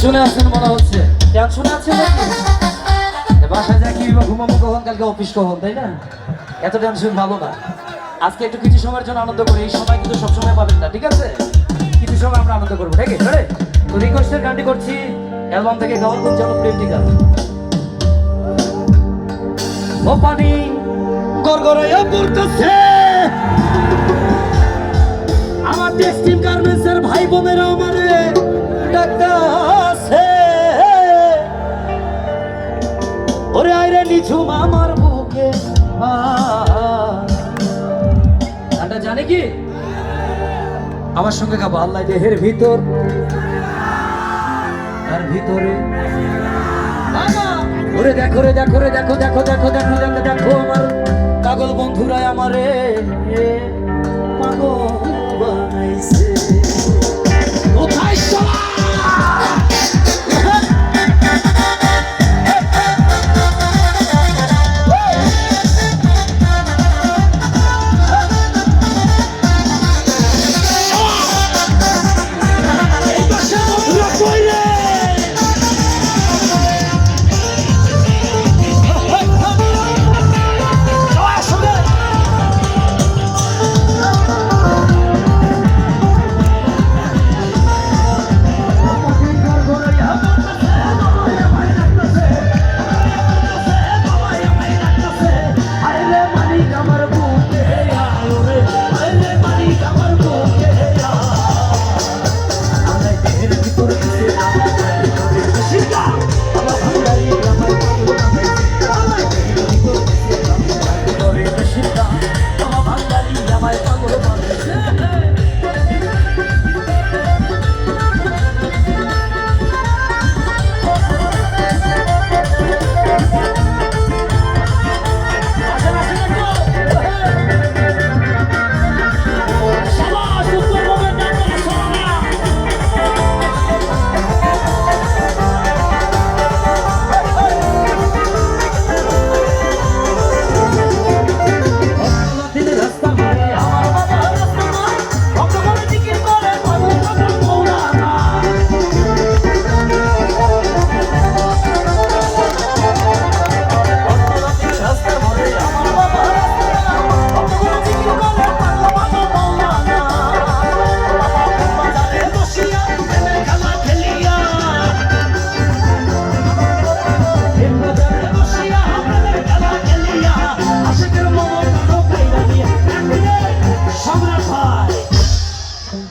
শুনে আছেন মনে হচ্ছে। টেনশনে আছেন বাসায় যা কি ঘুমাবো কখন? কালকে অফিস কখন, তাই না? এত টেনশন ভালো না। আজকে একটু কিছু সময়ের জন্য আনন্দ করি। এই সময় কিন্তু সবসময় পাবেন না, ঠিক আছে? কিছু সময় আমরা আনন্দ করব, ঠিক আছে? তো রিকোয়েস্টের গানটি করছি। অ্যালবাম থেকে গাওয়ার খুব জনপ্রিয় একটি গান। ও পানি গড়গড়াইয়া পড়তেছে। আমার টেক্সটাইল গার্মেন্টসের ভাই বোনেরা জানে কি? আমার সঙ্গে খাব, আল্লাহ দেহের ভিতর, তার ভিতরে। ওরে দেখো রে দেখো রে, দেখো দেখো দেখো দেখো দেখো দেখো আমার পাগল বন্ধুরা আমারে। পাগল।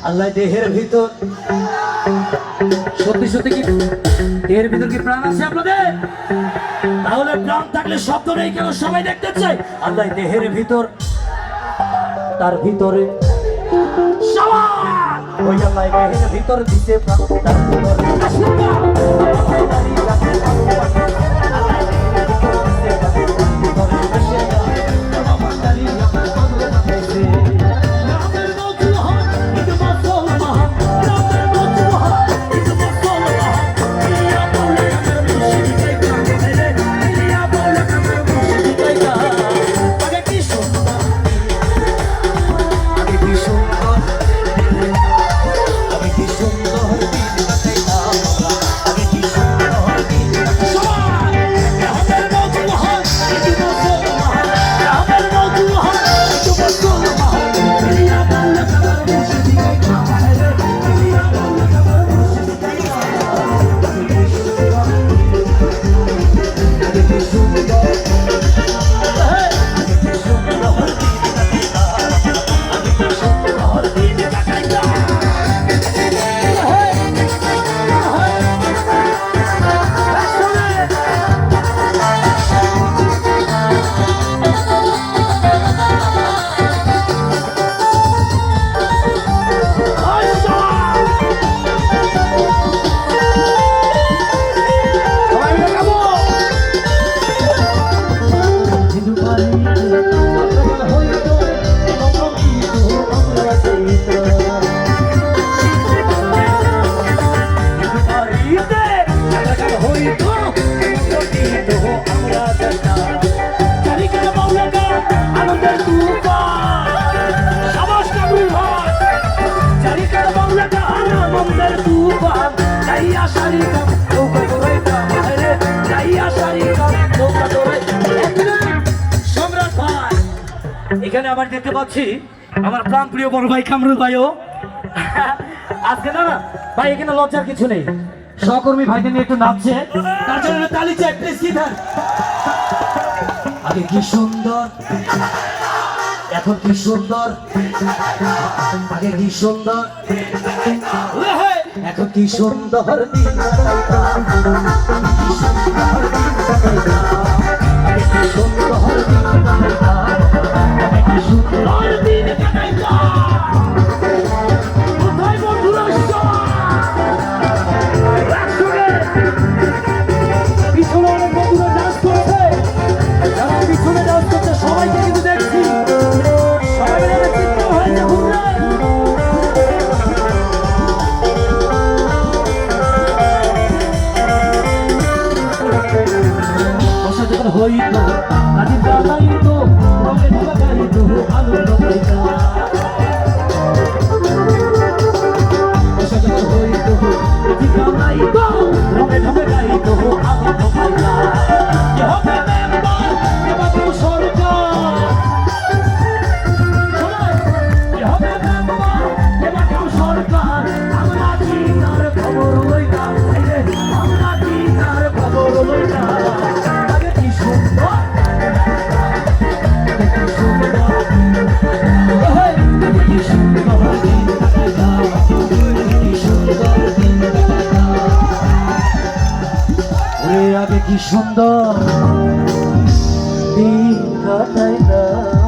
আল্লাহ দেহের ভিতর। সত্যি সত্যি কি? দেহের ভিতর কি প্রাণ আছে আপনাদের? তাহলে প্রাণ থাকলে শব্দ নেই কেন? সবাই দেখতে চাই আল্লাহ দেহের ভিতর, তার ভিতরে ওই আল্লাহ দেহের ভিতর দিতে প্রাণ তার ভিতরে Thank এখানে আবার দেখতে পাচ্ছি আমার প্রাণ প্রিয় বড় ভাই কামরুল ভাইও। আজকে না না, ভাই, এখানে লজ্জার কিছু নেই। সহকর্মী ভাইদের নিয়ে একটু নাচছে তার জন্য তালি চাই প্লিজ কি ধর আগে কি সুন্দর। এখন কি সুন্দর। আগে কি সুন্দর। এখন কি সুন্দর। কি সুন্দর কি সুন্দর। errado আগে কি সুন্দর। দিন না